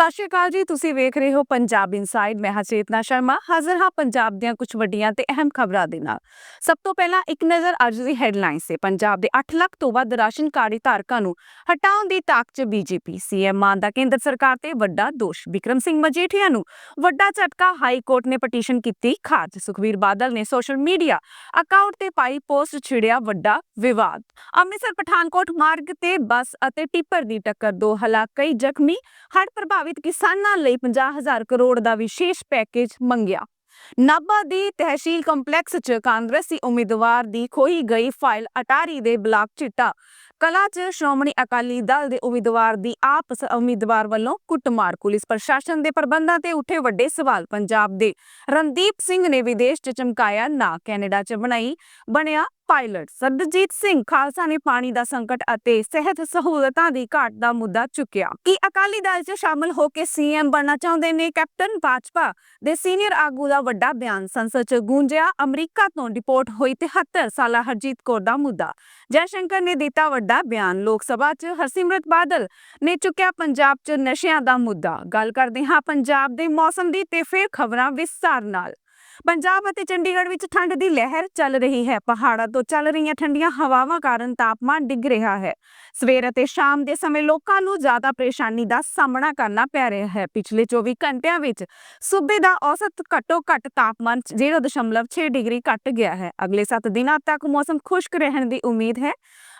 ਸਤਿ ਸ਼੍ਰੀ ਅਕਾਲ ਜੀ, ਤੁਸੀਂ ਵੇਖ ਰਹੇ ਹੋ ਪੰਜਾਬ ਇਨਸਾਈਡ ਮੈਂ ਹਾਂ ਚੇਤਨਾ ਸ਼ਰਮਾ, ਹਾਜ਼ਰ ਹਾਂ ਪੰਜਾਬ ਦੀਆਂ ਕੁਝ ਵੱਡੀਆਂ ਤੇ ਅਹਿਮ ਖਬਰਾਂ ਦੇ ਨਾਲ। ਸਭ ਤੋਂ ਪਹਿਲਾਂ ਇੱਕ ਨਜ਼ਰ ਅੱਜ ਦੀ ਹੈਡਲਾਈਨਸ ਤੇ, ਪੰਜਾਬ ਦੇ 8 ਲੱਖ ਤੋਂ ਵੱਧ ਰਾਸ਼ਨ ਕਾਰਡ ਧਾਰਕਾਂ ਨੂੰ ਹਟਾਉਣ ਦੀ ਤਾਕ 'ਚ ਬੀਜੇਪੀ ਸੀਐਮ ਮਾਨ ਦਾ ਕੇਂਦਰ ਸਰਕਾਰ ਤੇ ਵੱਡਾ ਦੋਸ਼, ਵਿਕਰਮ ਸਿੰਘ ਮਜੀਠੀਆ ਨੂੰ ਵੱਡਾ ਝਟਕਾ ਹਾਈ ਕੋਰਟ ਨੇ ਪਟੀਸ਼ਨ ਕੀਤੀ ਖਾਰਜ। ਸੁਖਵੀਰ ਬਾਦਲ ਨੇ ਸੋਸ਼ਲ ਮੀਡੀਆ ਅਕਾਊਂਟ ਤੇ ਪਾਈ ਪੋਸਟ ਛਿੜਿਆ ਵੱਡਾ ਵਿਵਾਦ। ਅੰਮ੍ਰਿਤਸਰ ਪਠਾਨਕੋਟ ਮਾਰਗ ਤੇ ਬੱਸ ਅਤੇ ਟਿੱਪਰ ਦੀ ਟੱਕਰ, ਦੋ ਹਲਾਕ ਕਈ ਜ਼ਖਮੀ, ਹੜ੍ਹ ਪ੍ਰਭਾਵਿਤ ਕਿਸਾਨਾਂ ਲਈ 50000 ਕਰੋੜ ਦਾ ਵਿਸ਼ੇਸ਼ ਪੈਕੇਜ ਮੰਗਿਆ। ਨਾਭਾ ਦੀ ਤਹਿਸੀਲ ਕੰਪਲੈਕਸ 'ਚ ਕਾਂਗਰਸੀ ਉਮੀਦਵਾਰ ਦੀ ਖੋਈ ਗਈ ਫਾਈਲ ਅਟਾਰੀ ਦੇ ਬਲਾਕ ਚਿੱਟਾ। ਕਲਾ 'ਚ ਸ਼੍ਰੋਮਣੀ ਅਕਾਲੀ ਦਲ ਦੇ ਉਮੀਦਵਾਰ ਦੀ ਆਪ ਉਮੀਦਵਾਰ ਵੱਲੋਂ ਕੁੱਟਮਾਰ, ਪੁਲਿਸ ਪ੍ਰਸ਼ਾਸਨ ਦੇ ਪ੍ਰਬੰਧਾਂ ਤੇ ਉੱਠੇ ਵੱਡੇ ਸਵਾਲ ਪੰਜਾਬ ਦੇ। ਰਣਦੀਪ ਸਿੰਘ ਨੇ ਵਿਦੇਸ਼ 'ਚ ਚਮਕਾਇਆ ਨਾ, ਕੈਨੇਡਾ 'ਚ ਬਣਾਈ, ਬਣਿਆ ਪਾਇਲਟ ਸਰਦਜੀਤ ਸਿੰਘ ਖਾਲਸਾ ਨੇ ਪਾਣੀ ਦਾ ਸੰਕਟ ਅਤੇ ਸਿਹਤ ਸਹੂਲਤਾਂ ਦੀ ਘਾਟ ਦਾ ਮੁੱਦਾ ਚੁੱਕਿਆ। ਕਿ ਅਕਾਲੀ ਦਲ 'ਚ ਸ਼ਾਮਲ ਹੋ ਕੇ ਸੀਐਮ ਬਣਨਾ ਚਾਹੁੰਦੇ ਨੇ? ਕੈਪਟਨ ਭਾਜਪਾ ਦੇ ਸੀਨੀਅਰ ਆਗੂ ਦਾ ਵੱਡਾ ਬਿਆਨ, ਸੰਸਦ 'ਚ ਗੂੰਜਿਆ, ਅਮਰੀਕਾ ਤੋਂ ਡਿਪੋਰਟ ਹੋਈ 73 ਸਾਲਾ ਹਰਜੀਤ ਕੌਰ ਦਾ ਮੁੱਦਾ। ਜੈ ਸ਼ੰਕਰ ਨੇ ਦਿੱਤਾ ਵੱਡਾ ਬਿਆਨ, ਲੋਕ ਸਭਾ 'ਚ ਹਰਸਿਮਰਤ ਬਾਦਲ ਨੇ ਚੁੱਕਿਆ ਪੰਜਾਬ 'ਚ ਨਸ਼ਿਆਂ ਦਾ ਮੁੱਦਾ। ਗੱਲ ਕਰਦੇ ਹਾਂ ਪੰਜਾਬ ਦੇ ਮੌਸਮ ਦੀ ਤੇ ਫਿਰ ਖਬਰਾਂ ਵਿਸਤਾਰ ਨਾਲ। ਪੰਜਾਬ ਅਤੇ ਚੰਡੀਗੜ੍ਹ ਵਿੱਚ ਠੰਡ ਦੀ ਲਹਿਰ ਚੱਲ ਰਹੀ ਹੈ। ਪਹਾੜਾਂ ਤੋਂ ਚੱਲ ਰਹੀਆਂ ਠੰਡੀਆਂ ਹਵਾਵਾਂ ਕਾਰਨ ਤਾਪਮਾਨ ਡਿੱਗ ਰਿਹਾ ਹੈ। ਸਵੇਰ ਅਤੇ ਸ਼ਾਮ ਦੇ ਸਮੇਂ ਲੋਕਾਂ ਨੂੰ ਜ਼ਿਆਦਾ ਪਰੇਸ਼ਾਨੀ ਦਾ ਸਾਹਮਣਾ ਕਰਨਾ ਪੈ ਰਿਹਾ ਹੈ। ਪਿਛਲੇ 24 ਘੰਟਿਆਂ ਵਿੱਚ ਸੂਬੇ ਦਾ ਔਸਤ ਘੱਟੋ ਘੱਟ ਤਾਪਮਾਨ 0.6 ਡਿਗਰੀ ਘਟ ਗਿਆ ਹੈ। ਅਗਲੇ 7 ਦਿਨਾਂ ਤੱਕ ਮੌਸਮ ਖੁਸ਼ਕ ਰਹਿਣ ਦੀ ਉਮੀਦ ਹੈ।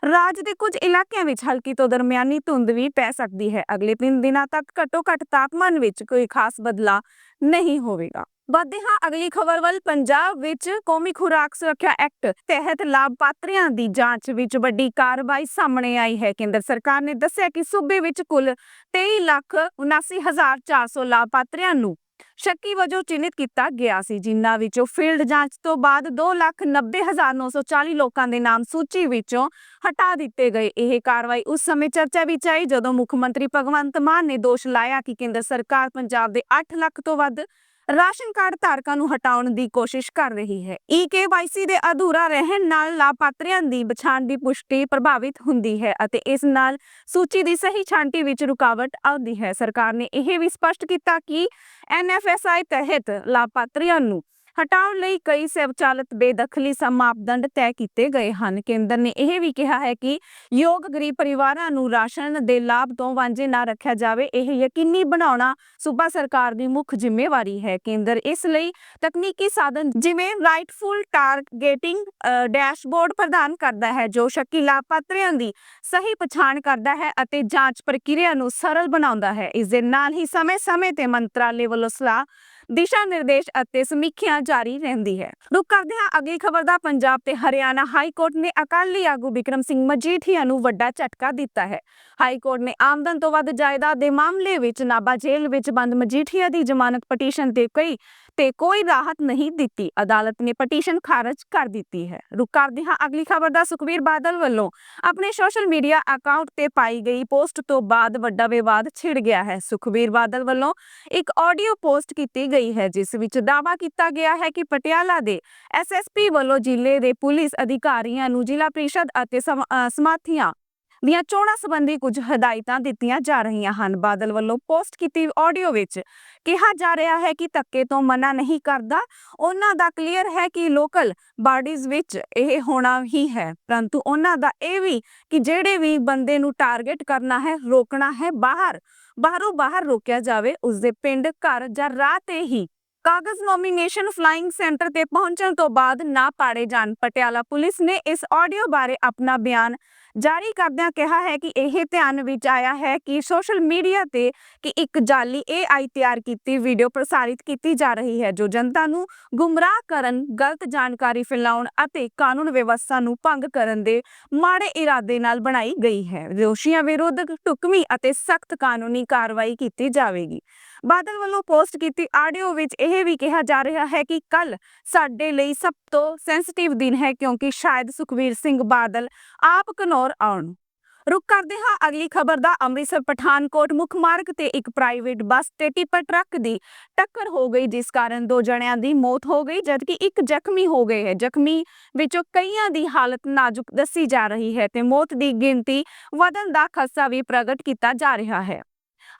ਰਾਜ ਦੇ ਕੁਝ ਇਲਾਕਿਆਂ ਵਿੱਚ ਹਲਕੀ ਤੋਂ ਦਰਮਿਆਨੀ ਧੁੰਦ ਵੀ ਪੈ ਸਕਦੀ ਹੈ। ਅਗਲੇ 3 ਦਿਨਾਂ ਤੱਕ ਘੱਟੋ ਘੱਟ ਤਾਪਮਾਨ ਵਿੱਚ ਕੋਈ ਖਾਸ ਬਦਲਾਅ ਨਹੀਂ ਹੋਵੇਗਾ। ਵਧਦੇ ਹਾਂ, ਅਗਲੀ ਖਬਰ ਵੱਲ ਪੰਜਾਬ ਵਿੱਚ ਕੌਮੀ ਖੁਰਾਕ ਸੁਰੱਖਿਆ ਐਕਟ ਤਹਿਤ ਲਾਭਪਾਤਰੀਆਂ ਦੀ ਜਾਂਚ ਵਿੱਚ ਵੱਡੀ ਕਾਰਵਾਈ ਸਾਹਮਣੇ ਆਈ ਹੈ। ਕੇਂਦਰ ਸਰਕਾਰ ਨੇ ਦੱਸਿਆ ਕਿ ਸੂਬੇ ਵਿੱਚ ਕੁੱਲ 23 ਲੱਖ 79400 ਲਾਭਪਾਤਰੀਆਂ ਨੂੰ ਸ਼ੱਕੀ ਵਜੋਂ ਚਿੰਨ੍ਹਿਤ ਕੀਤਾ ਗਿਆ ਸੀ, ਜਿਨ੍ਹਾਂ ਵਿੱਚੋਂ ਫੀਲਡ ਜਾਂਚ ਤੋਂ ਬਾਅਦ 290940 ਲੋਕਾਂ ਦੇ ਨਾਮ ਸੂਚੀ ਵਿੱਚੋਂ ਹਟਾ ਦਿੱਤੇ ਗਏ। ਇਹ ਕਾਰਵਾਈ ਉਸ ਸਮੇਂ ਚਰਚਾ ਵਿੱਚ ਆਈ ਜਦੋਂ ਮੁੱਖ ਮੰਤਰੀ ਭਗਵੰਤ ਮਾਨ ਨੇ ਦੋਸ਼ ਲਾਇਆ ਕਿ ਕੇਂਦਰ ਸਰਕਾਰ ਪੰਜਾਬ ਦੇ 8 ਲੱਖ ਤੋਂ ਵੱਧ ਰਾਸ਼ਨ ਕਾਰਡ ਧਾਰਕਾਂ ਨੂੰ ਹਟਾਉਣ ਦੀ ਕੋਸ਼ਿਸ਼ ਕਰ ਰਹੀ ਹੈ। ਈਕੇਵਾਈਸੀ ਦੇ ਅਧੂਰਾ ਰਹਿਣ ਨਾਲ ਲਾਭਪਾਤਰੀਆਂ ਦੀ ਪਛਾਣ ਦੀ ਪੁਸ਼ਟੀ ਪ੍ਰਭਾਵਿਤ ਹੁੰਦੀ ਹੈ ਅਤੇ ਇਸ ਨਾਲ ਸੂਚੀ ਦੀ ਸਹੀ ਛਾਂਟੀ ਵਿੱਚ ਰੁਕਾਵਟ ਆਉਂਦੀ ਹੈ। ਸਰਕਾਰ ਨੇ ਇਹ ਵੀ ਸਪਸ਼ਟ ਕੀਤਾ ਕਿ ਐਨਐਫਐਸਆਈ ਤਹਿਤ ਲਾਭਪਾਤਰੀਆਂ ਨੂੰ ਹਟਾਉਣ ਲਈ ਕਈ ਸਵਚਾਲਿਤ ਬੇਦਖਲੀ ਮਾਪਦੰਡ ਤੈਅ ਕੀਤੇ ਗਏ ਹਨ। ਕੇਂਦਰ ਨੇ ਇਹ ਵੀ ਕਿਹਾ ਹੈ ਕਿ ਯੋਗ ਗਰੀਬ ਪਰਿਵਾਰਾਂ ਨੂੰ ਰਾਸ਼ਨ ਦੇ ਲਾਭ ਤੋਂ ਵਾਂਝੇ ਨਾ ਰੱਖਿਆ ਜਾਵੇ। ਇਹ ਯਕੀਨੀ ਬਣਾਉਣਾ ਸੂਬਾ ਸਰਕਾਰ ਦੀ ਮੁੱਖ ਜ਼ਿੰਮੇਵਾਰੀ ਹੈ। ਕੇਂਦਰ ਇਸ ਲਈ ਤਕਨੀਕੀ ਸਾਧਨ ਜਿਵੇਂ ਰਾਈਟਫੁਲ ਟਾਰਗੇਟਿੰਗ ਡੈਸ਼ਬੋਰਡ ਪ੍ਰਦਾਨ ਕਰਦਾ ਹੈ, ਜੋ ਸ਼ੱਕੀ ਲਾਭਪਾਤਰੀਆਂ ਦੀ ਸਹੀ ਪਛਾਣ ਕਰਦਾ ਹੈ ਅਤੇ ਜਾਂਚ ਪ੍ਰਕਿਰਿਆ ਨੂੰ ਸਰਲ ਬਣਾਉਂਦਾ ਹੈ। ਇਸ ਦੇ ਨਾਲ ਹੀ ਸਮੇਂ-ਸਮੇਂ ਤੇ ਮੰਤਰਾਲੇ ਵੱਲੋਂ ਸਲਾਹ ਦਿਸ਼ਾ ਨਿਰਦੇਸ਼ ਅਤੇ ਸਮੀਖਿਆ ਜਾਰੀ ਰਹਿੰਦੀ ਹੈ। ਰੁਕ ਕਰਦੇ ਹਾਂ ਅਗਲੀ ਖਬਰ ਦਾ ਪੰਜਾਬ ਤੇ ਹਰਿਆਣਾ ਹਾਈ ਕੋਰਟ ਨੇ ਅਕਾਲੀ ਆਗੂ ਵਿਕਰਮ ਸਿੰਘ ਮਜੀਠੀਆ ਨੂੰ ਵੱਡਾ ਝਟਕਾ ਦਿੱਤਾ ਹੈ। ਹਾਈ ਕੋਰਟ ਨੇ ਆਮਦਨ ਤੋਂ ਵੱਧ ਜਾਇਦਾਦ ਦੇ ਮਾਮਲੇ ਵਿੱਚ ਨਾਭਾ ਜੇਲ੍ਹ ਵਿੱਚ ਬੰਦ ਮਜੀਠੀਆ ਦੀ ਜ਼ਮਾਨਤ ਪਟੀਸ਼ਨ ਤੇ ਕਈ ਤੇ ਕੋਈ ਰਾਹਤ ਨਹੀਂ ਦਿੱਤੀ। ਅਦਾਲਤ ਨੇ ਪਟੀਸ਼ਨ ਖਾਰਜ ਕਰ ਦਿੱਤੀ ਹੈ। ਰੁਕ ਕਰਦੇ ਹਾਂ ਅਗਲੀ ਖਬਰ ਦਾ। ਸੁਖਵੀਰ ਬਾਦਲ ਵੱਲੋਂ ਆਪਣੇ ਸੋਸ਼ਲ ਮੀਡੀਆ ਅਕਾਊਂਟ ਤੇ ਪਾਈ ਗਈ ਪੋਸਟ ਤੋਂ ਬਾਅਦ ਵੱਡਾ ਵਿਵਾਦ ਛਿੜ ਗਿਆ ਹੈ। ਸੁਖਵੀਰ ਬਾਦਲ ਵੱਲੋਂ ਇੱਕ ਆਡੀਓ ਪੋਸਟ ਕੀਤੀ ਗਈ ਹੈ, ਜਿਸ ਵਿੱਚ ਦਾਅਵਾ ਕੀਤਾ ਗਿਆ ਹੈ ਕਿ ਪਟਿਆਲਾ ਦੇ ਐਸਐਸਪੀ ਵੱਲੋਂ ਜ਼ਿਲ੍ਹੇ ਦੇ ਪੁਲਿਸ ਅਧਿਕਾਰੀਆਂ ਨੂੰ ਜ਼ਿਲ੍ਹਾ ਪ੍ਰੀਸ਼ਦ ਅਤੇ ਸਮਾਥੀਆਂ ਦੀਆਂ ਚੋਣਾਂ ਸੰਬੰਧੀ ਕੁਝ ਹਦਾਇਤਾਂ ਦਿੱਤੀਆਂ ਜਾ ਰਹੀਆਂ ਹਨ। ਬਾਦਲ ਵੱਲੋਂ ਪੋਸਟ ਕੀਤੀ ਆਡੀਓ ਵਿੱਚ ਕਿਹਾ ਜਾ ਰਿਹਾ ਹੈ ਕਿ ਧੱਕੇ ਤੋਂ ਮਨਾ ਨਹੀਂ ਕਰਦਾ। ਉਹਨਾਂ ਦਾ ਕਲੀਅਰ ਹੈ ਕਿ ਲੋਕਲ ਬਾਡੀਜ਼ ਵਿੱਚ ਇਹ ਹੋਣਾ ਹੀ ਹੈ। ਪਰੰਤੂ ਉਹਨਾਂ ਦਾ ਇਹ ਵੀ ਕਿ ਜਿਹੜੇ ਵੀ ਬੰਦੇ ਨੂੰ ਟਾਰਗੇਟ ਕਰਨਾ ਹੈ, ਰੋਕਣਾ ਹੈ, ਬਾਹਰ, ਬਾਹਰੋਂ ਬਾਹਰ ਰੋਕਿਆ ਜਾਵੇ, ਉਸਦੇ ਪਿੰਡ, ਘਰ ਜਾਂ ਰਾਹ ਤੇ ਹੀ ਕਾਗਜ਼ ਨੋਮੀਨੇਸ਼ਨ ਫਲਾਈਂਗ ਸੈਂਟਰ ਤੇ ਪਹੁੰਚਣ ਤੋਂ ਬਾਅਦ ਨਾ ਪਾੜੇ ਜਾਣ। ਪਟਿਆਲਾ ਪੁਲਿਸ ਨੇ ਇਸ ਆਡੀਓ ਬਾਰੇ ਆਪਣਾ ਬਿਆਨ ਜਾਰੀ ਕਰਦਿਆਂ ਕਿਹਾ ਹੈ ਕਿ ਇਹ ਧਿਆਨ ਵਿੱਚ ਆਇਆ ਹੈ ਕਿ ਸੋਸ਼ਲ ਮੀਡੀਆ ਤੇ ਕਿ ਇੱਕ ਜਾਲੀ AI ਤਿਆਰ ਕੀਤੀ ਵੀਡੀਓ ਪ੍ਰਸਾਰਿਤ ਕੀਤੀ ਜਾ ਰਹੀ ਹੈ, ਜੋ ਜਨਤਾ ਨੂੰ ਗੁੰਮਰਾਹ ਕਰਨ, ਗਲਤ ਜਾਣਕਾਰੀ ਫੈਲਾਉਣ ਅਤੇ ਕਾਨੂੰਨ ਵਿਵਸਥਾ ਨੂੰ ਭੰਗ ਕਰਨ ਦੇ ਮਾੜੇ ਇਰਾਦੇ ਨਾਲ ਬਣਾਈ ਗਈ ਹੈ। ਦੋਸ਼ੀਆਂ ਵਿਰੁੱਧ ਢੁਕਵੀਂ ਅਤੇ ਸਖਤ ਕਾਨੂੰਨੀ ਕਾਰਵਾਈ ਕੀਤੀ ਜਾਵੇਗੀ। ਬਾਦਲ ਵੱਲੋਂ ਪੋਸਟ ਕੀਤੀ ਆਡੀਓ ਵਿੱਚ ਇਹ ਵੀ ਕਿਹਾ ਜਾ ਰਿਹਾ ਹੈ ਕਿ ਕੱਲ ਸਾਡੇ ਲਈ ਸਭ ਤੋਂ ਸੈਂਸਿਟਿਵ ਦਿਨ ਹੈ ਕਿਉਂਕਿ ਸ਼ਾਇਦ ਸੁਖਵੀਰ ਸਿੰਘ ਬਾਦਲ ਆਪ ਘਨੌਰ ਆਉਣ। ਰੁਕ ਕਰਦੇ ਹਾਂ, ਅਗਲੀ ਖਬਰ ਦਾ ਅੰਮ੍ਰਿਤਸਰ ਪਠਾਨਕੋਟ ਮੁੱਖ ਮਾਰਗ ਤੇ ਇੱਕ ਪ੍ਰਾਈਵੇਟ ਬੱਸ ਤੇ ਟਿੱਪਰ ਟਰੱਕ ਦੀ ਟੱਕਰ ਹੋ ਗਈ, ਜਿਸ ਕਾਰਨ ਦੋ ਜਣਿਆਂ ਦੀ ਮੌਤ ਹੋ ਗਈ, ਜਦਕਿ ਇੱਕ ਜ਼ਖਮੀ ਹੋ ਗਏ ਹੈ। ਜ਼ਖਮੀ ਵਿੱਚੋਂ ਕਈਆਂ ਦੀ ਹਾਲਤ ਨਾਜ਼ੁਕ ਦੱਸੀ ਜਾ ਰਹੀ ਹੈ ਤੇ ਮੌਤ ਦੀ ਗਿਣਤੀ ਵਧਣ ਦਾ ਖਦਸ਼ਾ ਵੀ ਪ੍ਰਗਟ ਕੀਤਾ ਜਾ ਰਿਹਾ ਹੈ।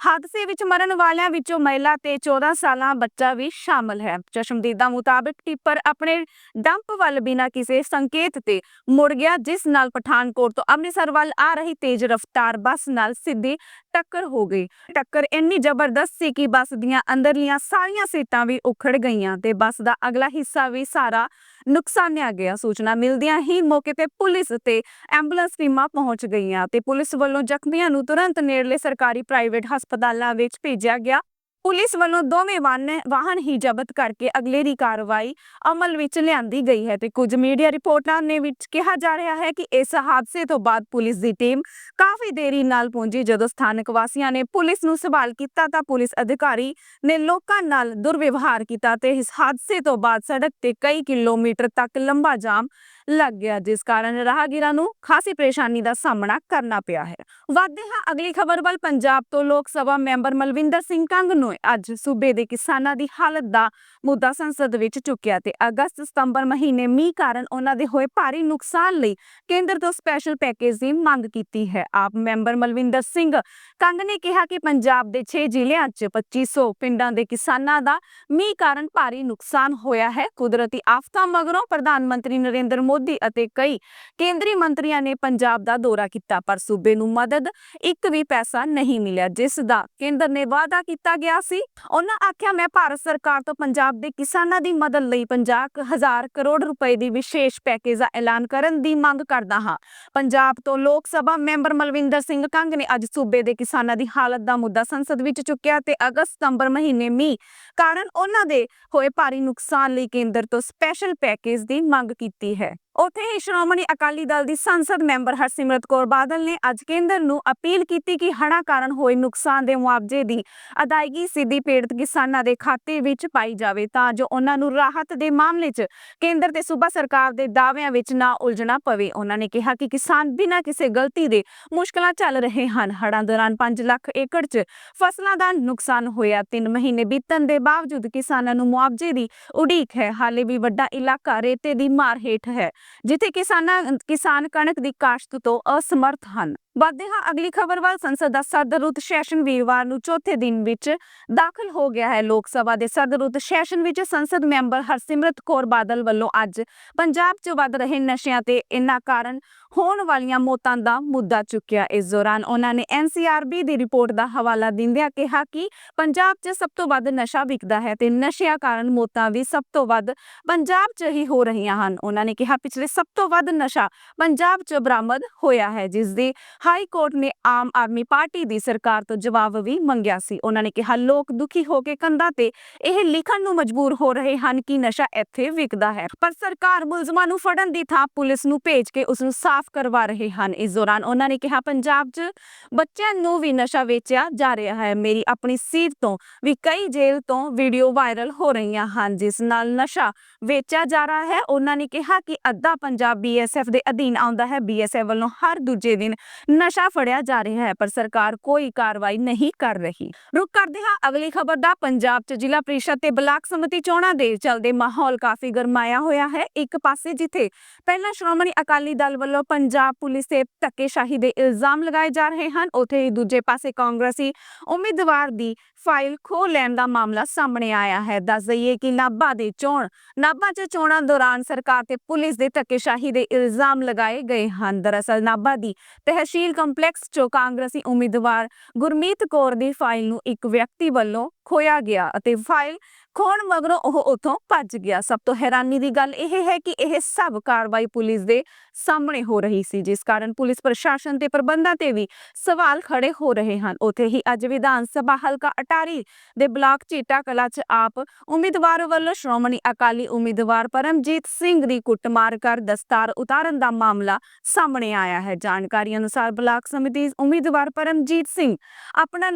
ਹਾਦਸੇ ਵਿੱਚ ਮਰਨ ਵਾਲਿਆਂ ਵਿੱਚੋਂ ਮਹਿਲਾ ਤੇ 14 ਸਾਲਾਂ ਬੱਚਾ ਵੀ ਸ਼ਾਮਲ ਹੈ। ਚਸ਼ਮਦੀਦਾ ਮੁਤਾਬਕ ਟਿੱਪਰ ਆਪਣੇ ਡੰਪ ਵੱਲ ਬਿਨਾਂ ਕਿਸੇ ਸੰਕੇਤ ਤੇ ਮੁੜ ਗਿਆ, ਜਿਸ ਨਾਲ ਪਠਾਨਕੋਟ ਤੋਂ ਅੰਮ੍ਰਿਤਸਰ ਵੱਲ ਆ ਰਹੀ ਤੇਜ਼ ਰਫ਼ਤਾਰ ਬੱਸ ਨਾਲ ਸਿੱਧੀ ਟੱਕਰ ਹੋ ਗਈ। ਟੱਕਰ ਇੰਨੀ ਜ਼ਬਰਦਸਤ ਸੀ ਕਿ ਬੱਸ ਦੀਆਂ ਅੰਦਰਲੀਆਂ ਸਾਰੀਆਂ ਸੀਟਾਂ ਵੀ ਉਖੜ ਗਈਆਂ ਤੇ ਬੱਸ ਦਾ ਅਗਲਾ ਹਿੱਸਾ ਵੀ ਸਾਰਾ ਨੁਕਸਾਨਿਆ ਗਿਆ। ਸੂਚਨਾ ਮਿਲਦਿਆਂ ਹੀ ਮੌਕੇ ਤੇ ਪੁਲਿਸ ਤੇ ਐਂਬੂਲੈਂਸ ਟੀਮਾਂ ਪਹੁੰਚ ਗਈਆਂ ਤੇ ਪੁਲਿਸ ਵੱਲੋਂ ਜ਼ਖਮੀਆਂ ਨੂੰ ਤੁਰੰਤ ਨੇੜਲੇ ਸਰਕਾਰੀ ਪ੍ਰਾਈਵੇਟ ਹਸਪਤਾਲਾਂ ਵਿੱਚ ਭੇਜਿਆ ਗਿਆ। ਪੁਲਿਸ ਵੱਲੋਂ ਦੋਵੇਂ ਵਾਹਨ ਹੀ ਜ਼ਬਤ ਕਰਕੇ ਅਗਲੇਰੀ ਕਾਰਵਾਈ ਅਮਲ ਵਿੱਚ ਲਿਆਂਦੀ ਗਈ ਹੈ ਤੇ ਕੁਝ ਮੀਡੀਆ ਰਿਪੋਰਟਾਂ ਨੇ ਵਿੱਚ ਕਿਹਾ ਜਾ ਰਿਹਾ ਹੈ ਕਿ ਇਸ ਹਾਦਸੇ ਤੋਂ ਬਾਅਦ ਪੁਲਿਸ ਦੀ ਟੀਮ ਕਾਫੀ ਦੇਰੀ ਨਾਲ ਪਹੁੰਚੀ। ਜਦੋਂ ਸਥਾਨਕ ਵਾਸੀਆਂ ਨੇ ਪੁਲਿਸ ਨੂੰ ਸਵਾਲ ਕੀਤਾ ਤਾਂ ਪੁਲਿਸ ਅਧਿਕਾਰੀ ਨੇ ਲੋਕਾਂ ਨਾਲ ਦੁਰਵਿਵਹਾਰ ਕੀਤਾ ਤੇ ਇਸ ਹਾਦਸੇ ਤੋਂ ਬਾਅਦ ਸੜਕ ਤੇ ਕਈ ਕਿਲੋਮੀਟਰ ਤੱਕ ਲੰਬਾ ਜਾਮ ਲੱਗ ਗਿਆ, ਜਿਸ ਕਾਰਨ ਰਾਹਗੀਰਾਂ ਨੂੰ ਖਾਸੀ ਪਰੇਸ਼ਾਨੀ ਦਾ ਸਾਹਮਣਾ ਕਰਨਾ ਪਿਆ ਹੈ। ਵਾਧੇ ਹਾਂ ਅਗਲੀ ਖਬਰ ਵੱਲ, ਪੰਜਾਬ ਤੋਂ ਲੋਕ ਸਭਾ ਮੈਂਬਰ ਮਲਵਿੰਦਰ ਸਿੰਘ ਕੰਗ ਨੂੰ ਅੱਜ ਸੂਬੇ ਦੇ ਕਿਸਾਨਾਂ ਦੀ ਹਾਲਤ ਦਾ ਮੁੱਦਾ ਸੰਸਦ ਵਿੱਚ ਚੁੱਕਿਆ ਤੇ ਅਗਸਤ ਸਤੰਬਰ ਮਹੀਨੇ ਮੀਂਹ ਕਾਰਨ ਉਹਨਾਂ ਦੇ ਹੋਏ ਭਾਰੀ ਨੁਕਸਾਨ ਲਈ ਕੇਂਦਰ ਤੋਂ ਸਪੈਸ਼ਲ ਪੈਕੇਜ ਦੀ ਮੰਗ ਕੀਤੀ ਹੈ। ਆਪ ਮੈਂਬਰ ਮਲਵਿੰਦਰ ਸਿੰਘ ਕੰਗ ਨੇ ਕਿਹਾ ਕਿ ਪੰਜਾਬ ਦੇ 6 ਜ਼ਿਲ੍ਹਿਆਂ 'ਚ 2500 ਪਿੰਡਾਂ ਦੇ ਕਿਸਾਨਾਂ ਦਾ ਮੀਂਹ ਕਾਰਨ ਭਾਰੀ ਨੁਕਸਾਨ ਹੋਇਆ ਹੈ। ਕੁਦਰਤੀ ਆਫਤਾਂ ਮਗਰੋਂ ਪ੍ਰਧਾਨ ਮੰਤਰੀ ਨਰਿੰਦਰ ਮੋਦੀ ਅਤੇ ਕਈ ਕੇਂਦਰੀ ਮੰਤਰੀਆਂ ਨੇ ਪੰਜਾਬ ਦਾ ਦੌਰਾ ਕੀਤਾ, ਪਰ ਸੂਬੇ ਨੂੰ ਮਦਦ ਇੱਕ ਵੀ ਪੈਸਾ ਨਹੀਂ ਮਿਲਿਆ, ਜਿਸ ਦਾ ਕੇਂਦਰ ਨੇ ਵਾਅਦਾ ਕੀਤਾ ਗਿਆ ਸੀ। ਉਹਨਾਂ ਆਖਿਆ, ਮੈਂ ਭਾਰਤ ਸਰਕਾਰ ਤੋਂ ਪੰਜਾਬ ਦੇ ਕਿਸਾਨਾਂ ਦੀ ਮਦਦ ਲਈ 50000 ਕਰੋੜ ਰੁਪਏ ਦੀ ਵਿਸ਼ੇਸ਼ ਪੈਕੇਜ ਦਾ ਐਲਾਨ ਕਰਨ ਦੀ ਮੰਗ ਕਰਦਾ ਹਾਂ। ਪੰਜਾਬ ਤੋਂ ਲੋਕ ਸਭਾ ਮੈਂਬਰ ਮਲਵਿੰਦਰ ਸਿੰਘ ਕੰਗ ਨੇ ਅੱਜ ਸੂਬੇ ਦੇ ਕਿਸਾਨਾਂ ਦੀ ਹਾਲਤ ਦਾ ਮੁੱਦਾ ਸੰਸਦ ਵਿੱਚ ਚੁੱਕਿਆ ਤੇ ਅਗਸਤ ਸਤੰਬਰ ਮਹੀਨੇ ਮੀਂਹ ਕਾਰਨ ਉਹਨਾਂ ਦੇ ਹੋਏ ਭਾਰੀ ਨੁਕਸਾਨ ਲਈ ਕੇਂਦਰ ਤੋਂ ਸਪੈਸ਼ਲ ਪੈਕੇਜ ਦੀ ਮੰਗ ਕੀਤੀ ਹੈ। ਉੱਥੇ ਹੀ ਸ਼੍ਰੋਮਣੀ ਅਕਾਲੀ ਦਲ ਦੀ ਸੰਸਦ ਮੈਂਬਰ ਹਰਸਿਮਰਤ ਕੌਰ ਬਾਦਲ ਨੇ ਅੱਜ ਕੇਂਦਰ ਨੂੰ ਅਪੀਲ ਕੀਤੀ ਕਿ ਹੜ੍ਹਾਂ ਕਾਰਨ ਹੋਏ ਨੁਕਸਾਨ ਦੇ ਮੁਆਵਜ਼ੇ ਦੀ ਅਦਾਇਗੀ ਸਿੱਧੀ ਪੀੜਤ ਕਿਸਾਨਾਂ ਦੇ ਖਾਤੇ ਵਿੱਚ ਪਾਈ ਜਾਵੇ ਤਾਂ ਜੋ ਉਹਨਾਂ ਨੂੰ ਰਾਹਤ ਦੇ ਮਾਮਲੇ 'ਚ ਕੇਂਦਰ ਤੇ ਸੂਬਾ ਸਰਕਾਰ ਦੇ ਦਾਅਵਿਆਂ ਵਿੱਚ ਨਾ ਉਲਝਣਾ ਪਵੇ। ਉਹਨਾਂ ਨੇ ਕਿਹਾ ਕਿ ਕਿਸਾਨ ਬਿਨਾਂ ਕਿਸੇ ਗਲਤੀ ਦੇ ਮੁਸ਼ਕਲਾਂ ਚੱਲ ਰਹੇ ਹਨ। ਹੜ੍ਹਾਂ ਦੌਰਾਨ 5 ਲੱਖ ਏਕੜ 'ਚ ਫਸਲਾਂ ਦਾ ਨੁਕਸਾਨ ਹੋਇਆ। 3 ਮਹੀਨੇ ਬੀਤਣ ਦੇ ਬਾਵਜੂਦ ਕਿਸਾਨਾਂ ਨੂੰ ਮੁਆਵਜ਼ੇ ਦੀ ਉਡੀਕ ਹੈ। ਹਾਲੇ ਵੀ ਵੱਡਾ ਇਲਾਕਾ ਰੇਤੇ ਦੀ ਮਾਰ ਹੇਠ ਹੈ। ਜਿੱਥੇ ਕਿਸਾਨਾਂ ਕਿਸਾਨ ਕਣਕ ਦੀ ਕਾਸ਼ਤ ਤੋਂ ਅਸਮਰਥ ਹਨ। ਵੱਧਦੇ ਹਾਂ, ਅਗਲੀ ਖਬਰ ਵੱਲ ਸੰਸਦ ਦਾ ਸਰਦਰੁੱਤ ਸੈਸ਼ਨ ਵੀਰਵਾਰ ਨੂੰ ਚੌਥੇ ਦਿਨ ਵਿੱਚ ਦਾਖਲ ਹੋ ਗਿਆ ਹੈ। ਲੋਕ ਸਭਾ ਦੇ ਸਰਦਰੁੱਤ ਸੈਸ਼ਨ ਵਿੱਚ ਸੰਸਦ ਮੈਂਬਰ ਹਰਸਿਮਰਤ ਕੌਰ ਬਾਦਲ ਵੱਲੋਂ ਅੱਜ ਪੰਜਾਬ 'ਚ ਵੱਧ ਰਹੇ ਨਸ਼ਿਆਂ ਤੇ ਇਨ੍ਹਾਂ ਕਾਰਨ ਹੋਣ ਵਾਲੀਆਂ ਮੌਤਾਂ ਦਾ ਮੁੱਦਾ ਚੁੱਕਿਆ। ਇਸ ਦੌਰਾਨ ਉਹਨਾਂ ਨੇ ਐਨਸੀਆਰਬੀ ਦੀ ਰਿਪੋਰਟ ਦਾ ਹਵਾਲਾ ਦਿੰਦਿਆਂ ਕਿਹਾ ਕਿ ਪੰਜਾਬ 'ਚ ਸਭ ਤੋਂ ਵੱਧ ਨਸ਼ਾ ਵਿਕਦਾ ਹੈ ਤੇ ਨਸ਼ਿਆਂ ਕਾਰਨ ਮੌਤਾਂ ਵੀ ਸਭ ਤੋਂ ਵੱਧ ਪੰਜਾਬ 'ਚ ਹੀ ਹੋ ਰਹੀਆਂ ਹਨ। ਉਹਨਾਂ ਨੇ ਕਿਹਾ, ਪਿਛਲੇ ਸਭ ਤੋਂ ਵੱਧ ਨਸ਼ਾ ਪੰਜਾਬ 'ਚ ਬਰਾਮਦ ਹੋਇਆ ਹੈ, ਜਿਸ ਦੀ ਹਾਈ ਕੋਰਟ ਨੇ ਆਮ ਆਦਮੀ ਪਾਰਟੀ ਦੀ ਸਰਕਾਰ ਤੋਂ ਜਵਾਬ ਵੀ ਮੰਗਿਆ ਸੀ। ਉਹਨਾਂ ਨੇ ਕਿਹਾ, ਲੋਕ ਦੁਖੀ ਹੋ ਕੇ ਕੰਧਾਂ ਤੇ ਇਹ ਲਿਖਣ ਨੂੰ ਮਜਬੂਰ ਹੋ ਰਹੇ ਹਨ ਕਿ ਨਸ਼ਾ ਇੱਥੇ ਵਿਕਦਾ ਹੈ। ਪਰ ਸਰਕਾਰ ਮੁਲਜ਼ਮਾਂ ਨੂੰ ਫੜਨ ਦੀ ਥਾਂ ਪੁਲਿਸ ਨੂੰ ਭੇਜ ਕੇ ਉਸ ਨੂੰ ਸਾਫ਼ ਕਰਵਾ ਰਹੇ ਹਨ। ਇਸ ਦੌਰਾਨ ਉਹਨਾਂ ਨੇ ਕਿਹਾ, ਪੰਜਾਬ 'ਚ ਬੱਚਿਆਂ ਨੂੰ ਵੀ ਨਸ਼ਾ ਵੇਚਿਆ ਜਾ ਰਿਹਾ ਹੈ। ਮੇਰੀ ਆਪਣੀ ਸੀਟ ਤੋਂ ਵੀ ਕਈ ਜੇਲ੍ਹ ਤੋਂ ਵੀਡੀਓ ਵਾਇਰਲ ਹੋ ਰਹੀਆਂ ਹਨ, ਜਿਸ ਨਾਲ ਨਸ਼ਾ ਵੇਚਿਆ ਜਾ ਰਿਹਾ ਹੈ। ਉਹਨਾਂ ਨੇ ਕਿਹਾ ਕਿ ਅੱਧਾ ਪੰਜਾਬ ਬੀਐਸਐਫ ਦੇ ਅਧੀਨ ਆਉਂਦਾ ਹੈ। ਬੀਐਸਐਫ ਵੱਲੋਂ ਹਰ ਦੂਜੇ ਦਿਨ ਨਸ਼ਾ ਫੜਿਆ ਜਾ ਰਿਹਾ ਹੈ, ਪਰ ਸਰਕਾਰ ਕੋਈ ਕਾਰਵਾਈ ਨਹੀਂ ਕਰ ਰਹੀ। ਰੁਕ ਕਰਦੇ ਹਾਂ, ਅਗਲੀ ਖਬਰ ਦਾ। ਪੰਜਾਬ 'ਚ ਜ਼ਿਲ੍ਹਾ ਪ੍ਰੀਸ਼ਦ ਤੇ ਬਲਾਕ ਸਮਿਤੀ ਚੋਣਾਂ ਦੇ ਚਲਦੇ ਮਾਹੌਲ ਕਾਫੀ ਗਰਮਾਇਆ ਹੋਇਆ ਹੈ। ਇੱਕ ਪਾਸੇ ਜਿੱਥੇ ਪਹਿਲਾਂ ਸ਼੍ਰੋਮਣੀ ਅਕਾਲੀ ਦਲ ਵੱਲੋਂ ਪੰਜਾਬ ਪੁਲਿਸ ਤੇ ਧੱਕੇਸ਼ਾਹੀ ਦੇ ਇਲਜ਼ਾਮ ਲਗਾਏ ਜਾ ਰਹੇ ਹਨ, ਉੱਥੇ ਹੀ ਦੂਜੇ ਪਾਸੇ ਕਾਂਗਰਸੀ ਉਮੀਦਵਾਰ ਦੀ ਫਾਈਲ ਖੋਹ ਲੈਣ ਦਾ ਮਾਮਲਾ ਸਾਹਮਣੇ ਆਇਆ ਹੈ। ਦੱਸ ਦਈਏ ਕਿ ਨਾਭਾ ਦੇ ਚੋਣ, ਨਾਭਾ 'ਚ ਚੋਣਾਂ ਦੌਰਾਨ ਸਰਕਾਰ ਤੇ ਪੁਲਿਸ ਦੇ ਧੱਕੇਸ਼ਾਹੀ ਦੇ ਇਲਜ਼ਾਮ ਲਗਾਏ ਗਏ ਹਨ। ਦਰਅਸਲ ਨਾਭਾ ਦੀ ਤਹਿਸੀਲ ਕੰਪਲੈਕਸ 'ਚੋਂ ਕਾਂਗਰਸੀ ਉਮੀਦਵਾਰ ਗੁਰਮੀਤ ਕੌਰ ਦੀ ਫਾਈਲ ਨੂੰ ਇੱਕ ਵਿਅਕਤੀ ਵੱਲੋਂ ਖੋਇਆ ਗਿਆ ਅਤੇ ਫਾਈਲ ਖੋਣ ਮਗਰੋਂ ਉਹ ਉੱਥੋਂ ਭੱਜ ਗਿਆ? ਸਭ ਤੋਂ ਹੈਰਾਨੀ ਦੀ ਗੱਲ ਇਹ ਹੈ ਕਿ ਇਹ ਸਭ ਕਾਰਵਾਈ ਪੁਲਿਸ ਦੇ ਸਾਹਮਣੇ ਹੋ ਰਹੀ ਸੀ, ਜਿਸ ਕਾਰਨ ਪੁਲਿਸ ਪ੍ਰਸ਼ਾਸਨ ਤੇ ਪ੍ਰਬੰਧਾਂ ਤੇ ਵੀ ਸਵਾਲ ਖੜੇ ਹੋ ਰਹੇ ਹਨ। ਉੱਥੇ ਹੀ ਅੱਜ ਵਿਧਾਨ ਸਭਾ ਹਲਕਾ ਅਟਾਰੀ ਦੇ ਬਲਾਕ ਚੀਟਾ ਕਲਾ 'ਚ ਆਪ ਉਮੀਦਵਾਰ ਵੱਲੋਂ ਸ਼੍ਰੋਮਣੀ ਅਕਾਲੀ ਉਮੀਦਵਾਰ ਪਰਮਜੀਤ ਸਿੰਘ ਦੀ ਕੁੱਟਮਾਰ ਕਰ ਦਸਤਾਰ ਉਤਾਰਨ ਦਾ ਮਾਮਲਾ ਸਾਹਮਣੇ ਆਇਆ ਹੈ। ਜਾਣਕਾਰੀ ਅਨੁਸਾਰ ਬਲਾਕ ਸਮਿਤੀ ਉਮੀਦਵਾਰ ਪਰਮਜੀਤ ਸਿੰਘ ਆਪਣਾ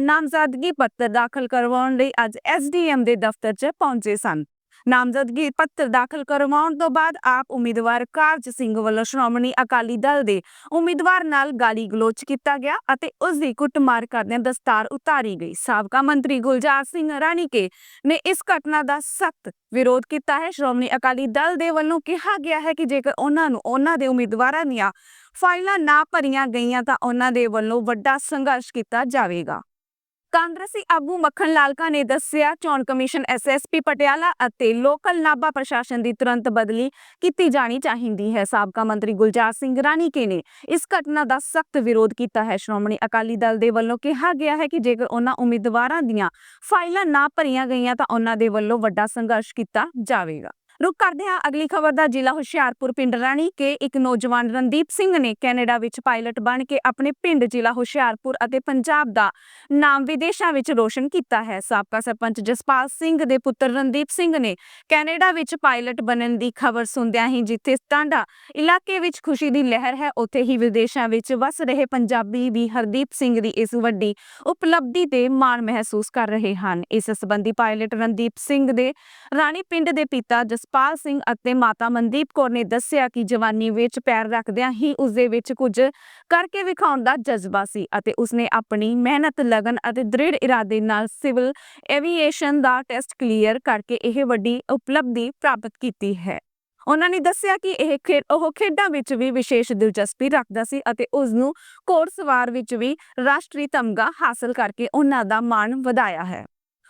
ਨਾਮਜ਼ਦਗੀ ਪੱਤਰ ਦਾਖਲ ਕਰਵਾਉਣ ਲਈ ਅੱਜ ਐਸਡੀਐਮ ਦੇ ਦਫ਼ਤਰ 'ਚ ਪਹੁੰਚੇ ਸਨ। ਨਾਮਜ਼ਦਗੀ ਪੱਤਰ ਦਾਖਲ ਕਰਵਾਉਣ ਤੋਂ ਬਾਅਦ ਆਪ ਉਮੀਦਵਾਰ ਕਾਰਜ ਸਿੰਘ ਵੱਲੋਂ ਸ਼੍ਰੋਮਣੀ ਅਕਾਲੀ ਦਲ ਦੇ ਉਮੀਦਵਾਰ ਨਾਲ ਗਾਲੀ ਗਲੋਚ ਕੀਤਾ ਗਿਆ ਅਤੇ ਉਸ ਦੀ ਕੁੱਟਮਾਰ ਕਰਦਿਆਂ ਦਸਤਾਰ ਉਤਾਰੀ ਗਈ। ਸਾਬਕਾ ਮੰਤਰੀ ਗੁਲਜ਼ਾਰ ਸਿੰਘ ਰਾਣੀਕੇ ਨੇ ਇਸ ਘਟਨਾ ਦਾ ਸਖਤ ਵਿਰੋਧ ਕੀਤਾ ਹੈ। ਸ਼੍ਰੋਮਣੀ ਅਕਾਲੀ ਦਲ ਦੇ ਵੱਲੋਂ ਕਿਹਾ ਗਿਆ ਹੈ ਕਿ ਜੇਕਰ ਉਹਨਾਂ ਨੂੰ ਉਹਨਾਂ ਦੇ ਉਮੀਦਵਾਰਾਂ ਦੀਆਂ ਫਾਈਲਾਂ ਨਾ ਭਰੀਆਂ ਗਈਆਂ ਤਾਂ ਉਹਨਾਂ ਦੇ ਵੱਲੋਂ ਵੱਡਾ ਸੰਘਰਸ਼ ਕੀਤਾ ਜਾਵੇਗਾ। ਕਾਂਗਰਸੀ ਆਗੂ ਮੱਖਣ ਲਾਲਕਾ ਨੇ ਦੱਸਿਆ, ਚੋਣ ਕਮਿਸ਼ਨ ਐਸਐਸਪੀ ਪਟਿਆਲਾ ਅਤੇ ਲੋਕਲ ਨਾਭਾ ਪ੍ਰਸ਼ਾਸਨ ਦੀ ਤੁਰੰਤ ਬਦਲੀ ਕੀਤੀ ਜਾਣੀ ਚਾਹੀਦੀ ਹੈ। ਸਾਬਕਾ ਮੰਤਰੀ ਗੁਲਜ਼ਾਰ ਸਿੰਘ ਰਾਣੀਕੇ ਨੇ ਇਸ ਘਟਨਾ ਦਾ ਸਖਤ ਵਿਰੋਧ ਕੀਤਾ ਹੈ। ਸ਼੍ਰੋਮਣੀ ਅਕਾਲੀ ਦਲ ਦੇ ਵੱਲੋਂ ਕਿਹਾ ਗਿਆ ਹੈ ਕਿ ਜੇਕਰ ਉਹਨਾਂ ਉਮੀਦਵਾਰਾਂ ਦੀਆਂ ਫਾਈਲਾਂ ਨਾ ਭਰੀਆਂ ਗਈਆਂ ਤਾਂ ਉਹਨਾਂ ਦੇ ਵੱਲੋਂ ਵੱਡਾ ਸੰਘਰਸ਼ ਕੀਤਾ ਜਾਵੇਗਾ। ਰੁਕ ਕਰਦੇ ਹਾਂ, ਅਗਲੀ ਖਬਰ ਦਾ ਜ਼ਿਲ੍ਹਾ ਹੁਸ਼ਿਆਰਪੁਰ ਪਿੰਡ ਰਾਣੀ ਕੇ ਇੱਕ ਨੌਜਵਾਨ ਰਣਦੀਪ ਸਿੰਘ ਨੇ ਕੈਨੇਡਾ ਵਿੱਚ ਪਾਇਲਟ ਬਣ ਕੇ ਆਪਣੇ ਪਿੰਡ ਜ਼ਿਲ੍ਹਾ ਹੁਸ਼ਿਆਰਪੁਰ ਅਤੇ ਪੰਜਾਬ ਦਾ ਨਾਮ ਵਿਦੇਸ਼ਾਂ ਵਿੱਚ ਰੋਸ਼ਨ ਕੀਤਾ ਹੈ। ਸਾਬਕਾ ਸਰਪੰਚ ਜਸਪਾਲ ਸਿੰਘ ਦੇ ਪੁੱਤਰ ਰਣਦੀਪ ਸਿੰਘ ਨੇ ਕੈਨੇਡਾ ਵਿੱਚ ਪਾਇਲਟ ਬਣਨ ਦੀ ਖਬਰ ਸੁਣਦਿਆਂ ਹੀ ਜਿੱਥੇ ਟਾਂਡਾ ਇਲਾਕੇ ਵਿੱਚ ਖੁਸ਼ੀ ਦੀ ਲਹਿਰ ਹੈ, ਉੱਥੇ ਹੀ ਵਿਦੇਸ਼ਾਂ ਵਿੱਚ ਵਸ ਰਹੇ ਪੰਜਾਬੀ ਵੀ ਹਰਦੀਪ ਸਿੰਘ ਦੀ ਇਸ ਵੱਡੀ ਉਪਲਬਧੀ ਤੇ ਮਾਣ ਮਹਿਸੂਸ ਕਰ ਰਹੇ ਹਨ। ਇਸ ਸੰਬੰਧੀ ਪਾਇਲਟ ਰਣਦੀਪ ਸਿੰਘ ਦੇ ਰਾਣੀ ਪਿੰਡ ਦੇ ਪਿਤਾ ਜਸਪਾਲ ਸਿੰਘ ਅਤੇ ਮਾਤਾ ਮਨਦੀਪ ਕੌਰ ਨੇ ਦੱਸਿਆ ਕਿ ਜਵਾਨੀ ਵਿੱਚ ਪੈਰ ਰੱਖਦਿਆਂ ਹੀ ਉਸ ਦੇ ਵਿੱਚ ਕੁਝ ਕਰਕੇ ਵਿਖਾਉਣ ਦਾ ਜਜ਼ਬਾ ਸੀ ਅਤੇ ਉਸਨੇ ਆਪਣੀ ਮਿਹਨਤ, ਲਗਨ ਅਤੇ ਦ੍ਰਿੜ ਇਰਾਦੇ ਨਾਲ ਸਿਵਲ ਐਵੀਏਸ਼ਨ ਦਾ ਟੈਸਟ ਕਲੀਅਰ ਕਰਕੇ ਇਹ ਵੱਡੀ ਉਪਲਬਧੀ ਪ੍ਰਾਪਤ ਕੀਤੀ ਹੈ। ਉਹਨਾਂ ਨੇ ਦੱਸਿਆ ਕਿ ਇਹ ਖੇਡ ਉਹ ਖੇਡਾਂ ਵਿੱਚ ਵੀ ਵਿਸ਼ੇਸ਼ ਦਿਲਚਸਪੀ ਰੱਖਦਾ ਸੀ ਅਤੇ ਉਸ ਨੂੰ ਘੋੜਸਵਾਰ ਵਿੱਚ ਵੀ ਰਾਸ਼ਟਰੀ ਤਮਗਾ ਹਾਸਲ ਕਰਕੇ ਉਹਨਾਂ ਦਾ ਮਾਣ ਵਧਾਇਆ ਹੈ।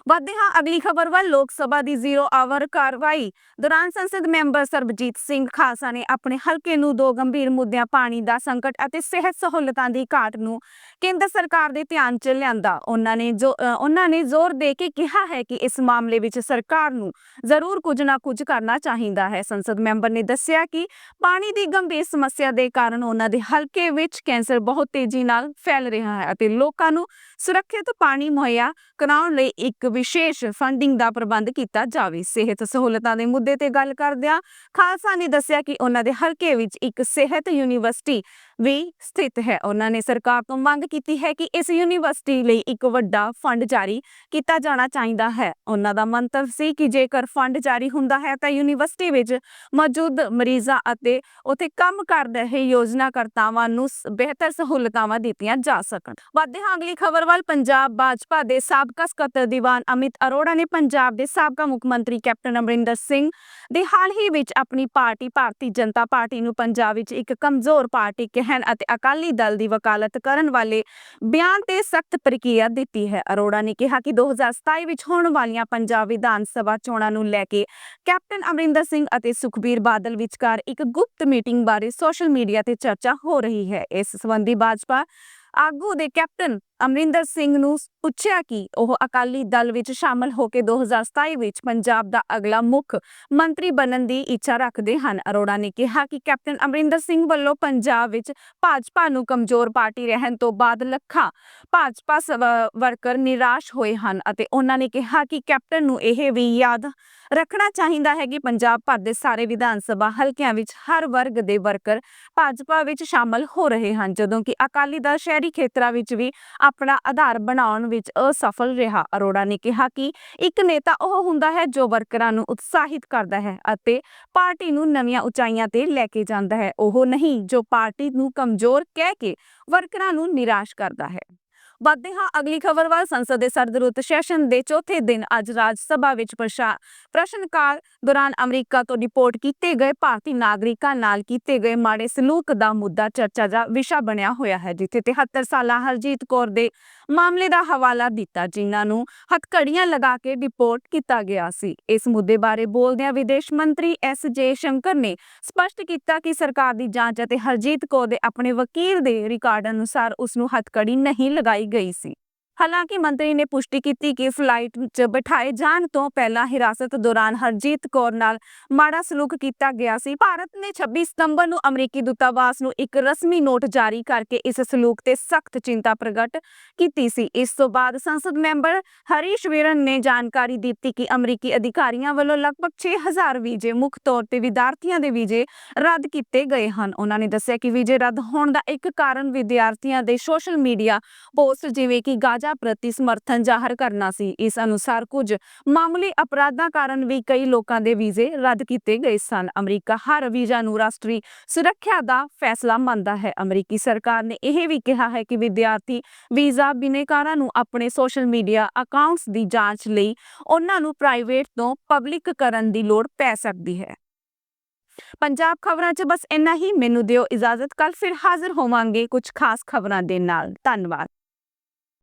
ਵੱਧਦੇ ਹਾਂ। ਅਗਲੀ ਖਬਰ ਵੱਲ ਲੋਕ ਸਭਾ ਦੀ ਜ਼ੀਰੋ ਆਵਰ ਕਾਰਵਾਈ ਦੌਰਾਨ ਸੰਸਦ ਮੈਂਬਰ ਸਰਬਜੀਤ ਸਿੰਘ ਖਾਲਸਾ ਨੇ ਆਪਣੇ ਹਲਕੇ ਨੂੰ ਦੋ ਗੰਭੀਰ ਮੁੱਦਿਆਂ, ਪਾਣੀ ਦਾ ਸੰਕਟ ਅਤੇ ਸਿਹਤ ਸਹੂਲਤਾਂ ਦੀ ਘਾਟ ਨੂੰ ਕੇਂਦਰ ਸਰਕਾਰ ਦੇ ਧਿਆਨ 'ਚ ਲਿਆਂਦਾ। ਉਹਨਾਂ ਨੇ ਜੋ ਉਹਨਾਂ ਨੇ ਜ਼ੋਰ ਦੇ ਕੇ ਕਿਹਾ ਹੈ ਕਿ ਇਸ ਮਾਮਲੇ ਵਿੱਚ ਸਰਕਾਰ ਨੂੰ ਜ਼ਰੂਰ ਕੁਝ ਨਾ ਕੁਝ ਕਰਨਾ ਚਾਹੀਦਾ ਹੈ। ਸੰਸਦ ਮੈਂਬਰ ਨੇ ਦੱਸਿਆ ਕਿ ਪਾਣੀ ਦੀ ਗੰਭੀਰ ਸਮੱਸਿਆ ਦੇ ਕਾਰਨ ਉਹਨਾਂ ਦੇ ਹਲਕੇ ਵਿੱਚ ਕੈਂਸਰ ਬਹੁਤ ਤੇਜ਼ੀ ਨਾਲ ਫੈਲ ਰਿਹਾ ਹੈ ਅਤੇ ਲੋਕਾਂ ਨੂੰ ਸੁਰੱਖਿਅਤ ਪਾਣੀ ਮੁਹੱਈਆ ਕਰਾਉਣ ਲਈ ਇੱਕ ਵਿਸ਼ੇਸ਼ ਫੰਡਿੰਗ ਦਾ ਪ੍ਰਬੰਧ ਕੀਤਾ ਜਾਵੇ। ਸਿਹਤ ਸਹੂਲਤਾਂ ਦੇ ਮੁੱਦੇ ਤੇ ਗੱਲ ਕਰਦਿਆਂ, ਖਾਲਸਾ ਨੇ ਦੱਸਿਆ ਕਿ ਉਹਨਾਂ ਦੇ ਹਲਕੇ ਵਿੱਚ ਇੱਕ ਸਿਹਤ ਯੂਨੀਵਰਸਿਟੀ ਵੀ ਸਥਿਤ ਹੈ। ਉਹਨਾਂ ਨੇ ਸਰਕਾਰ ਤੋਂ ਮੰਗ ਕੀਤੀ ਹੈ ਕਿ ਇਸ ਯੂਨੀਵਰਸਿਟੀ ਲਈ ਇੱਕ ਵੱਡਾ ਫੰਡ ਜਾਰੀ ਕੀਤਾ ਜਾਣਾ ਚਾਹੀਦਾ ਹੈ। ਉਹਨਾਂ ਦਾ ਮੰਤਵ ਸੀ ਕਿ ਜੇਕਰ ਫੰਡ ਜਾਰੀ ਹੁੰਦਾ ਹੈ ਤਾਂ ਯੂਨੀਵਰਸਿਟੀ ਵਿੱਚ ਮੌਜੂਦ ਮਰੀਜ਼ਾਂ ਅਤੇ ਉੱਥੇ ਕੰਮ ਕਰ ਰਹੇ ਯੋਜਨਾਕਰਤਾਵਾਂ ਨੂੰ ਬਿਹਤਰ ਸਹੂਲਤਾਂ ਦਿੱਤੀਆਂ ਜਾ ਸਕਣ। ਵਧਦੇ ਹਾਂ ਅਗਲੀ ਖਬਰ ਵੱਲ ਪੰਜਾਬ ਭਾਜਪਾ ਦੇ ਸਾਬਕਾ ਸਕੱਤਰ ਦੀਵਾਨ ਅਮਿਤ ਅਰੋੜਾ ਨੇ ਪੰਜਾਬ ਦੇ ਸਾਬਕਾ ਮੁੱਖ ਮੰਤਰੀ ਕੈਪਟਨ ਅਮਰਿੰਦਰ ਸਿੰਘ ਦੇ ਹਾਲ ਹੀ ਵਿੱਚ ਆਪਣੀ ਪਾਰਟੀ, ਭਾਰਤੀ ਜਨਤਾ ਪਾਰਟੀ ਨੂੰ ਪੰਜਾਬ ਵਿੱਚ ਇੱਕ ਕਮਜ਼ੋਰ ਪਾਰਟੀ ਕਿਹਾ ਕਹਿਣ ਅਤੇ ਅਕਾਲੀ ਦਲ ਦੀ ਵਕਾਲਤ ਕਰਨ ਵਾਲੇ ਬਿਆਨ ਤੇ ਸਖਤ ਪ੍ਰਕਿਰਿਆ ਦਿੱਤੀ ਹੈ। ਅਰੋੜਾ ਨੇ ਕਿਹਾ ਕਿ 2027 ਵਿੱਚ ਹੋਣ ਵਾਲੀਆਂ ਪੰਜਾਬ ਵਿਧਾਨ ਸਭਾ ਚੋਣਾਂ ਨੂੰ ਲੈ ਕੇ ਕੈਪਟਨ ਅਮਰਿੰਦਰ ਸਿੰਘ ਅਤੇ ਸੁਖਬੀਰ ਬਾਦਲ ਵਿਚਕਾਰ ਇੱਕ ਗੁਪਤ ਮੀਟਿੰਗ ਬਾਰੇ ਸੋਸ਼ਲ ਮੀਡੀਆ ਤੇ ਚਰਚਾ ਹੋ ਰਹੀ ਹੈ। ਇਸ ਸੰਬੰਧੀ ਭਾਜਪਾ ਆਗੂ ਦੇ ਕੈਪਟਨ ਅਮਰਿੰਦਰ ਸਿੰਘ ਨੂੰ ਪੁੱਛਿਆ ਕਿ ਉਹ ਅਕਾਲੀ ਦਲ ਵਿੱਚ ਸ਼ਾਮਲ ਹੋ ਕੇ 2027 ਵਿੱਚ ਪੰਜਾਬ ਦਾ ਅਗਲਾ ਮੁੱਖ ਮੰਤਰੀ ਬਣਨ ਦੀ ਇੱਛਾ ਰੱਖਦੇ ਹਨ। ਅਰੋੜਾ ਨੇ ਕਿਹਾ ਕਿ ਕੈਪਟਨ ਅਮਰਿੰਦਰ ਸਿੰਘ ਵੱਲੋਂ ਪੰਜਾਬ ਵਿੱਚ ਭਾਜਪਾ ਨੂੰ ਕਮਜ਼ੋਰ ਪਾਰਟੀ ਰਹਿਣ ਤੋਂ ਬਾਅਦ ਲੱਖਾਂ ਭਾਜਪਾ ਵਰਕਰ ਨਿਰਾਸ਼ ਹੋਏ ਹਨ ਅਤੇ ਉਹਨਾਂ ਨੇ ਕਿਹਾ ਕਿ ਕੈਪਟਨ ਨੂੰ ਇਹ ਵੀ ਯਾਦ ਰੱਖਣਾ ਚਾਹੀਦਾ ਹੈ ਕਿ ਪੰਜਾਬ ਭਰ ਦੇ ਸਾਰੇ ਵਿਧਾਨ ਸਭਾ ਹਲਕਿਆਂ ਵਿੱਚ ਹਰ ਵਰਗ ਦੇ ਵਰਕਰ ਭਾਜਪਾ ਵਿੱਚ ਸ਼ਾਮਲ ਹੋ ਰਹੇ ਹਨ, ਜਦੋਂ ਕਿ ਅਕਾਲੀ ਦਲ ਸ਼ਹਿਰੀ ਖੇਤਰਾਂ ਵਿੱਚ ਵੀ ਆਪਣਾ ਆਧਾਰ ਬਣਾਉਣ ਵਿੱਚ ਅਸਫਲ ਰਿਹਾ। ਅਰੋੜਾ ਨੇ ਕਿਹਾ ਕਿ ਇੱਕ ਨੇਤਾ ਉਹ ਹੁੰਦਾ ਹੈ ਜੋ ਵਰਕਰਾਂ ਨੂੰ ਉਤਸ਼ਾਹਿਤ ਕਰਦਾ ਹੈ ਅਤੇ ਪਾਰਟੀ ਨੂੰ ਨਵੀਆਂ ਉਚਾਈਆਂ ਤੇ ਲੈ ਕੇ ਜਾਂਦਾ ਹੈ। ਉਹ ਨਹੀਂ, ਜੋ ਪਾਰਟੀ ਨੂੰ ਕਮਜ਼ੋਰ ਕਹਿ ਕੇ ਵਰਕਰਾਂ ਨੂੰ ਨਿਰਾਸ਼ ਕਰਦਾ ਹੈ। ਵੱਧਦੇ ਹਾਂ। ਅਗਲੀ ਖਬਰ ਵੱਲ ਸੰਸਦ ਦੇ ਸਰਦ ਸੈਸ਼ਨ ਦੇ ਚੌਥੇ ਦਿਨ ਅੱਜ ਰਾਜ ਸਭਾ ਵਿੱਚ ਪ੍ਰਸ਼ਾ- ਪ੍ਰਸ਼ਨ ਦੌਰਾਨ ਅਮਰੀਕਾ ਤੋਂ ਰਿਪੋਰਟ ਕੀਤੇ ਗਏ ਭਾਰਤੀ ਨਾਗਰਿਕਾਂ ਨਾਲ ਕੀਤੇ ਗਏ ਮਾੜੇ ਸਲੂਕ ਦਾ ਮੁੱਦਾ ਚਰਚਾ ਦਾ ਵਿਸ਼ਾ ਬਣਿਆ ਹੋਇਆ ਹੈ, ਜਿੱਥੇ 73 ਸਾਲਾ ਹਰਜੀਤ ਕੌਰ ਦੇ ਮਾਮਲੇ ਦਾ ਹਵਾਲਾ ਦਿੱਤਾ, ਜਿਨ੍ਹਾਂ ਨੂੰ ਹੱਥਕੜੀਆਂ ਲਗਾ ਕੇ ਰਿਪੋਰਟ ਕੀਤਾ ਗਿਆ ਸੀ। ਇਸ ਮੁੱਦੇ ਬਾਰੇ ਬੋਲਦਿਆਂ ਵਿਦੇਸ਼ ਮੰਤਰੀ ਐਸ ਜੇ ਸ਼ੰਕਰ ਨੇ ਸਪਸ਼ਟ ਕੀਤਾ ਕਿ ਸਰਕਾਰ ਦੀ ਜਾਂਚ ਅਤੇ ਹਰਜੀਤ ਕੌਰ ਦੇ ਆਪਣੇ ਵਕੀਲ ਦੇ ਰਿਕਾਰਡ ਅਨੁਸਾਰ ਉਸ ਨੂੰ ਹੱਥਕੜੀ ਨਹੀਂ ਲਗਾਈ ਗਈ ਸੀ। ਹਾਲਾਂਕਿ ਮੰਤਰੀ ਨੇ ਪੁਸ਼ਟੀ ਕੀਤੀ ਕਿ ਫਲਾਈਟ 'ਚ ਬਿਠਾਏ ਜਾਣ ਤੋਂ ਪਹਿਲਾਂ ਹਿਰਾਸਤ ਦੌਰਾਨ ਹਰਜੀਤ ਕੌਰ ਨਾਲ ਮਾੜਾ ਸਲੂਕ ਕੀਤਾ ਗਿਆ ਸੀ। ਭਾਰਤ ਨੇ 26 ਸਤੰਬਰ ਨੂੰ ਅਮਰੀਕੀ ਦੂਤਾਵਾਸ ਨੂੰ ਇੱਕ ਰਸਮੀ ਨੋਟ ਜਾਰੀ ਕਰਕੇ ਇਸ ਸਲੂਕ ਤੇ ਸਖਤ ਚਿੰਤਾ ਪ੍ਰਗਟ ਕੀਤੀ ਸੀ। ਇਸ ਤੋਂ ਬਾਅਦ ਸੰਸਦ ਮੈਂਬਰ ਹਰੀਸ਼ ਵੀਰਨ ਨੇ ਜਾਣਕਾਰੀ ਦਿੱਤੀ ਕਿ ਅਮਰੀਕੀ ਅਧਿਕਾਰੀਆਂ ਵੱਲੋਂ ਲਗਭਗ 6000 ਵੀਜ਼ੇ, ਮੁੱਖ ਤੌਰ ਤੇ ਵਿਦਿਆਰਥੀਆਂ ਦੇ ਵੀਜ਼ੇ ਰੱਦ ਕੀਤੇ ਗਏ ਹਨ। ਉਹਨਾਂ ਨੇ ਦੱਸਿਆ ਕਿ ਵੀਜ਼ੇ ਰੱਦ ਹੋਣ ਦਾ ਇੱਕ ਕਾਰਨ ਵਿਦਿਆਰਥੀਆਂ ਦੇ ਸੋਸ਼ਲ ਮੀਡੀਆ ਪੋਸਟ ਜਿਵੇਂ ਕਿ ਗਾਜ਼ਾ ਪ੍ਰਤੀ ਸਮਰਥਨ ਜ਼ਾਹਰ ਕਰਨਾ ਸੀ। ਇਸ ਅਨੁਸਾਰ ਕੁਝ ਮਾਮੂਲੀ ਅਪਰਾਧਾਂ ਕਾਰਨ ਵੀ ਕਈ ਲੋਕਾਂ ਦੇ ਵੀਜ਼ੇ ਰੱਦ ਕੀਤੇ ਗਏ ਸਨ। ਅਮਰੀਕਾ ਹਰ ਵੀਜ਼ਾ ਨੂੰ ਰਾਸ਼ਟਰੀ ਸੁਰੱਖਿਆ ਦਾ ਫੈਸਲਾ ਮੰਨਦਾ ਹੈ। ਅਮਰੀਕੀ ਸਰਕਾਰ ਨੇ ਇਹ ਵੀ ਕਿਹਾ ਹੈ ਕਿ ਵਿਦਿਆਰਥੀ ਵੀਜ਼ਾ ਬਿਨੇਕਾਰਾਂ ਨੂੰ ਆਪਣੇ ਸੋਸ਼ਲ ਮੀਡੀਆ ਅਕਾਊਂਟਸ ਦੀ ਜਾਂਚ ਲਈ ਉਹਨਾਂ ਨੂੰ ਪ੍ਰਾਈਵੇਟ ਤੋਂ ਪਬਲਿਕ ਕਰਨ ਦੀ ਲੋੜ ਪੈ ਸਕਦੀ ਹੈ। ਪੰਜਾਬ ਖਬਰਾਂ 'ਚ ਬਸ ਇੰਨਾ ਹੀ। ਮੈਨੂੰ ਦਿਓ ਇਜਾਜ਼ਤ। ਕੱਲ ਫਿਰ ਹਾਜ਼ਰ ਹੋਵਾਂਗੇ ਕੁਝ ਖਾਸ ਖਬਰਾਂ ਦੇ ਨਾਲ। ਧੰਨਵਾਦ।